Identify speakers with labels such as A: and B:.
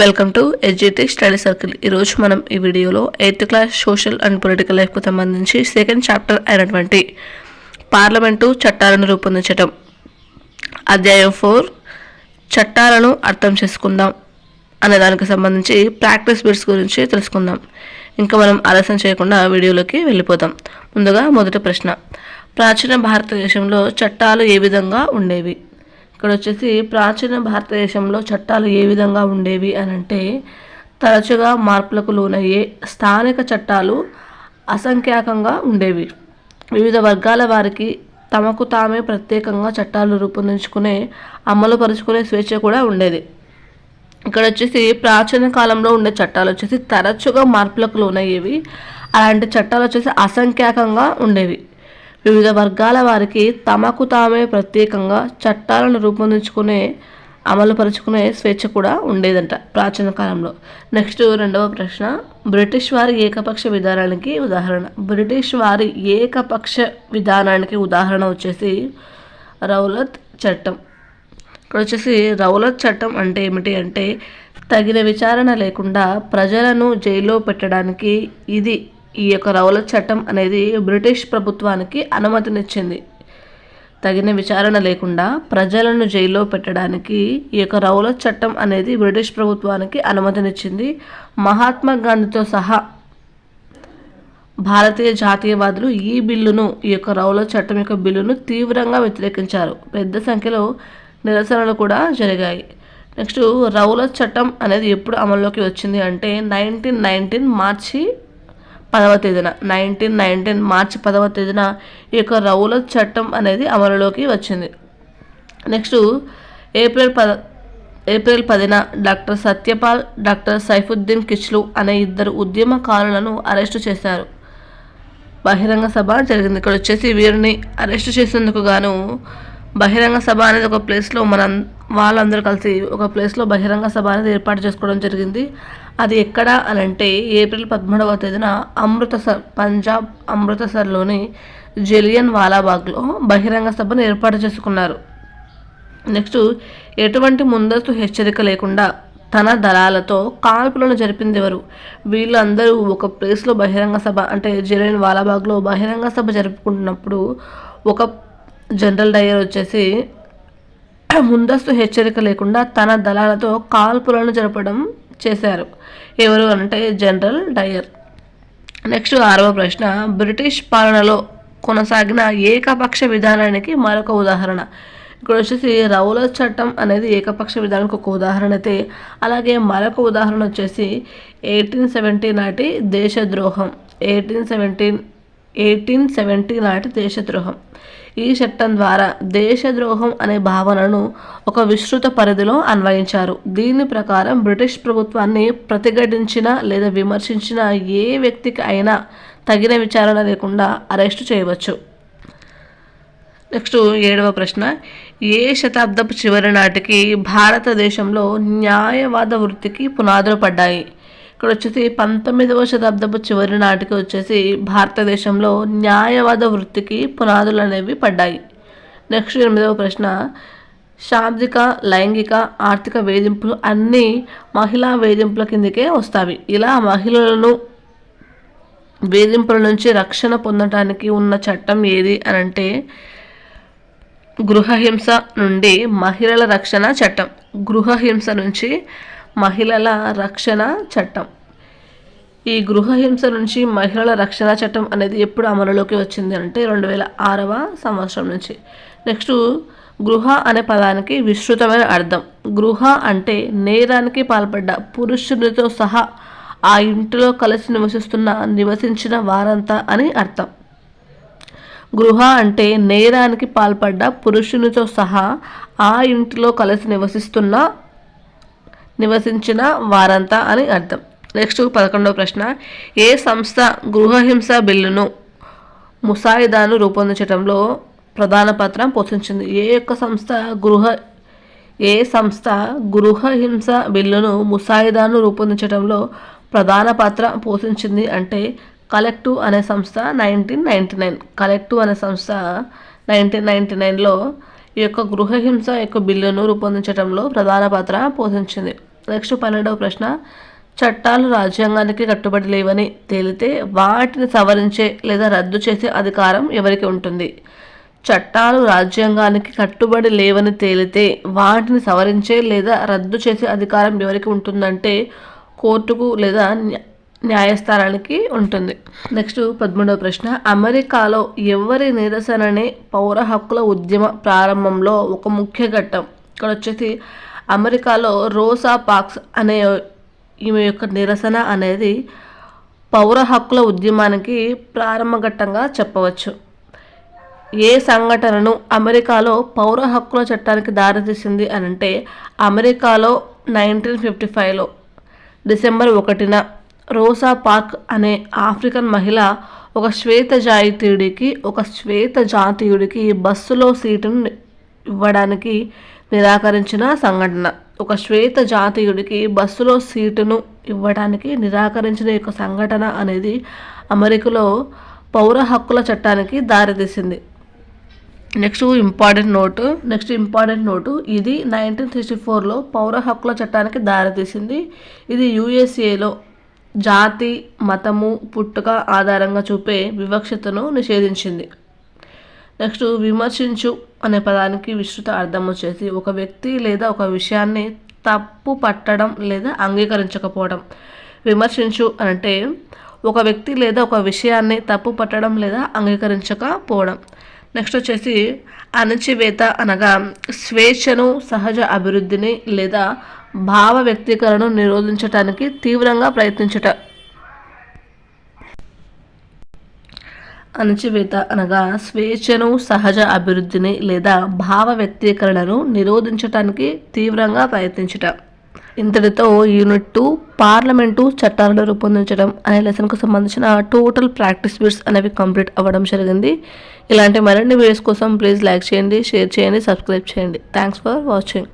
A: Welcome to Edgitech study circle ఈరోజు మనం ఈ వీడియోలో eighth class social and political లైఫ్కు సంబంధించి సెకండ్ చాప్టర్ అయినటువంటి పార్లమెంటు చట్టాలను రూపొందించటం. అధ్యాయం ఫోర్ చట్టాలను అర్థం చేసుకుందాం అనే దానికి సంబంధించి ప్రాక్టీస్ బిట్స్ గురించి తెలుసుకుందాం. ఇంకా మనం ఆలస్యం చేయకుండా వీడియోలోకి వెళ్ళిపోదాం. ముందుగా మొదటి ప్రశ్న. ప్రాచీన భారతదేశంలో చట్టాలు ఏ విధంగా ఉండేవి? ఇక్కడ వచ్చేసి ప్రాచీన భారతదేశంలో చట్టాలు ఏ విధంగా ఉండేవి అని అంటే తరచుగా మార్పులకు లోనయ్యే స్థానిక చట్టాలు అసంఖ్యాకంగా ఉండేవి. వివిధ వర్గాల వారికి తమకు తామే ప్రత్యేకంగా చట్టాలు రూపొందించుకునే అమలు పరుచుకునే స్వేచ్ఛ కూడా ఉండేది. ఇక్కడ వచ్చేసి ప్రాచీన కాలంలో ఉండే చట్టాలు వచ్చేసి తరచుగా మార్పులకు లోనయ్యేవి. అలాంటి చట్టాలు వచ్చేసి అసంఖ్యాకంగా ఉండేవి. వివిధ వర్గాల వారికి తమకు తామే ప్రత్యేకంగా చట్టాలను రూపొందించుకునే అమలుపరుచుకునే స్వేచ్ఛ కూడా ఉండేదంట ప్రాచీన కాలంలో. నెక్స్ట్ రెండవ ప్రశ్న బ్రిటిష్ వారి ఏకపక్ష విధానానికి ఉదాహరణ. బ్రిటిష్ వారి ఏకపక్ష విధానానికి ఉదాహరణ వచ్చేసి రౌలత్ చట్టం. ఇక్కడ వచ్చేసి రౌలత్ చట్టం అంటే ఏమిటి అంటే తగిన విచారణ లేకుండా ప్రజలను జైల్లో పెట్టడానికి ఇది ఈ యొక్క రౌల చట్టం అనేది బ్రిటిష్ ప్రభుత్వానికి అనుమతినిచ్చింది. తగిన విచారణ లేకుండా ప్రజలను జైల్లో పెట్టడానికి ఈ యొక్క రౌల చట్టం అనేది బ్రిటిష్ ప్రభుత్వానికి అనుమతినిచ్చింది. మహాత్మా గాంధీతో సహా భారతీయ జాతీయవాదులు ఈ బిల్లును ఈ యొక్క రౌల చట్టం యొక్క బిల్లును తీవ్రంగా వ్యతిరేకించారు. పెద్ద సంఖ్యలో నిరసనలు కూడా జరిగాయి. నెక్స్ట్ రౌల చట్టం అనేది ఎప్పుడు అమల్లోకి వచ్చింది అంటే నైన్టీన్ నైన్టీన్ మార్చి పదవ తేదీన నైన్టీన్ నైన్టీన్ మార్చి పదవ తేదీన ఈ యొక్క రౌల చట్టం అనేది అమలులోకి వచ్చింది. నెక్స్ట్ ఏప్రిల్ పద ఏప్రిల్ పదిన డాక్టర్ సత్యపాల్ డాక్టర్ సైఫుద్దీన్ కిచ్లు అనే ఇద్దరు ఉద్యమకారులను అరెస్టు చేశారు. బహిరంగ సభ జరిగింది. ఇక్కడ వచ్చేసి వీరిని అరెస్ట్ చేసేందుకు గాను బహిరంగ సభ అనేది ఒక ప్లేస్లో మన వాళ్ళందరూ కలిసి ఒక ప్లేస్లో బహిరంగ సభ అనేది ఏర్పాటు చేసుకోవడం జరిగింది. అది ఎక్కడ అని అంటే ఏప్రిల్ పదమూడవ తేదీన అమృతసర్ పంజాబ్ అమృతసర్లోని జలియన్ వాలాబాగ్లో బహిరంగ సభను ఏర్పాటు చేసుకున్నారు. నెక్స్ట్ ఎటువంటి ముందస్తు హెచ్చరిక లేకుండా తన దళాలతో కాల్పులను జరిపింది ఎవరు? వీళ్ళందరూ ఒక ప్లేస్లో బహిరంగ సభ అంటే జలియన్ వాలాబాగ్లో బహిరంగ సభ జరుపుకుంటున్నప్పుడు ఒక జనరల్ డయర్ వచ్చేసి ముందస్తు హెచ్చరిక లేకుండా తన దళాలతో కాల్పులను జరపడం చేశారు. ఎవరు అంటే జనరల్ డయర్ నెక్స్ట్ ఆరవ ప్రశ్న బ్రిటిష్ పాలనలో కొనసాగిన ఏకపక్ష విధానానికి మరొక ఉదాహరణ. ఇక్కడ వచ్చేసి రౌల చట్టం అనేది ఏకపక్ష విధానానికి ఒక ఉదాహరణ అయితే అలాగే మరొక ఉదాహరణ వచ్చేసి ఎయిటీన్ సెవెంటీ నాటి దేశద్రోహం. ఎయిటీన్ సెవెంటీన్ ఎయిటీన్ సెవెంటీ నాటి దేశద్రోహం. ఈ చట్టం ద్వారా దేశద్రోహం అనే భావనను ఒక విస్తృత పరిధిలో అన్వయించారు. దీని ప్రకారం బ్రిటిష్ ప్రభుత్వాన్ని ప్రతిఘటించిన లేదా విమర్శించిన ఏ వ్యక్తికి అయినా తగిన విచారణ లేకుండా అరెస్టు చేయవచ్చు. నెక్స్ట్ ఏడవ ప్రశ్న. ఏ శతాబ్దపు చివరి నాటికి భారతదేశంలో న్యాయవాద వృత్తికి పునాదులు పడ్డాయి? ఇక్కడ వచ్చేసి పంతొమ్మిదవ శతాబ్దపు చివరి నాటికి వచ్చేసి భారతదేశంలో న్యాయవాద వృత్తికి పునాదులు అనేవి పడ్డాయి. నెక్స్ట్ ఎనిమిదవ ప్రశ్న శాబ్దిక లైంగిక ఆర్థిక వేధింపులు అన్నీ మహిళా వేధింపుల కిందకే వస్తాయి. ఇలా మహిళలను వేధింపుల నుంచి రక్షణ పొందడానికి ఉన్న చట్టం ఏది అని అంటే గృహహింస నుండి మహిళల రక్షణ చట్టం. గృహహింస నుంచి మహిళల రక్షణ చట్టం. ఈ గృహహింస నుంచి మహిళల రక్షణ చట్టం అనేది ఎప్పుడు అమలులోకి వచ్చింది అంటే రెండు వేల ఆరవ సంవత్సరం నుంచి. నెక్స్ట్ గృహ అనే పదానికి విస్తృతమైన అర్థం. గృహ అంటే నేరానికి పాల్పడ్డ పురుషునితో సహా ఆ ఇంటిలో కలిసి నివసిస్తున్న నివసించిన వారంతా అని అర్థం. గృహ అంటే నేరానికి పాల్పడ్డ పురుషునితో సహా ఆ ఇంటిలో కలిసి నివసిస్తున్న నివసించిన వారంతా అని అర్థం. నెక్స్ట్ పదకొండవ ప్రశ్న ఏ సంస్థ గృహహింస బిల్లును ముసాయిదాను రూపొందించడంలో ప్రధాన పాత్ర పోషించింది? ఏ యొక్క సంస్థ గృహ ఏ సంస్థ గృహహింస బిల్లును ముసాయిదాను రూపొందించడంలో ప్రధాన పాత్ర పోషించింది అంటే కలెక్టివ్ అనే సంస్థ నైన్టీన్ నైంటీ నైన్. కలెక్టివ్ అనే సంస్థ నైన్టీన్ నైంటీ నైన్లో ఈ యొక్క గృహహింస యొక్క బిల్లును రూపొందించడంలో ప్రధాన పాత్ర పోషించింది. నెక్స్ట్ పన్నెండవ ప్రశ్న చట్టాలు రాజ్యాంగానికి కట్టుబడి లేవని తేలితే వాటిని సవరించే లేదా రద్దు చేసే అధికారం ఎవరికి ఉంటుంది? చట్టాలు రాజ్యాంగానికి కట్టుబడి లేవని తేలితే వాటిని సవరించే లేదా రద్దు చేసే అధికారం ఎవరికి ఉంటుందంటే కోర్టుకు లేదా న్యాయస్థానానికి ఉంటుంది. నెక్స్ట్ పదమూడవ ప్రశ్న. అమెరికాలో ఎవరి నిరసననే పౌర హక్కుల ఉద్యమ ప్రారంభంలో ఒక ముఖ్య ఘట్టం? ఇక్కడ వచ్చేసి అమెరికాలో రోసా పాక్స్ అనే ఈమె యొక్క నిరసన అనేది పౌర హక్కుల ఉద్యమానికి ప్రారంభ ఘట్టంగా చెప్పవచ్చు. ఏ సంఘటనను అమెరికాలో పౌర హక్కుల చట్టానికి దారితీసింది అని అంటే అమెరికాలో నైన్టీన్ ఫిఫ్టీ ఫైవ్లో డిసెంబర్ ఒకటిన రోసా పార్క్ అనే ఆఫ్రికన్ మహిళ ఒక శ్వేత జాతీయుడికి ఒక శ్వేత జాతీయుడికి బస్సులో సీటును ఇవ్వడానికి నిరాకరించిన సంఘటన. ఒక శ్వేత జాతీయుడికి బస్సులో సీటును ఇవ్వడానికి నిరాకరించిన యొక్క సంఘటన అనేది అమెరికాలో పౌర హక్కుల చట్టానికి దారితీసింది. Next important note next important note ఇది నైన్టీన్ సిక్స్టీ ఫోర్లో పౌర హక్కుల చట్టానికి దారితీసింది. ఇది యుఎస్ఏలో జాతి మతము పుట్టుక ఆధారంగా చూపే వివక్షతను నిషేధించింది. నెక్స్ట్ విమర్శించు అనే పదానికి విస్తృత అర్థం వచ్చేసి ఒక వ్యక్తి లేదా ఒక విషయాన్ని తప్పు పట్టడం లేదా అంగీకరించకపోవడం. విమర్శించు అంటే ఒక వ్యక్తి లేదా ఒక విషయాన్ని తప్పు పట్టడం లేదా అంగీకరించకపోవడం. నెక్స్ట్ వచ్చేసి అణచివేత అనగా స్వేచ్ఛను సహజ అభివృద్ధిని లేదా భావ వ్యక్తీకరణను నిరోధించటానికి తీవ్రంగా ప్రయత్నించట. అణచివేత అనగా స్వేచ్ఛను సహజ అభివృద్ధిని లేదా భావ వ్యక్తీకరణను నిరోధించటానికి తీవ్రంగా ప్రయత్నించట. ఇంతటితో యూనిట్ టూ పార్లమెంటు చట్టాలను రూపొందించడం అనే లెసన్కు సంబంధించిన టోటల్ ప్రాక్టీస్ బిట్స్ అనేవి కంప్లీట్ అవ్వడం జరిగింది. ఇలాంటి మరిన్ని వీడియోస్ కోసం ప్లీజ్ లైక్ చేయండి షేర్ చేయండి సబ్స్క్రైబ్ చేయండి. Thanks for watching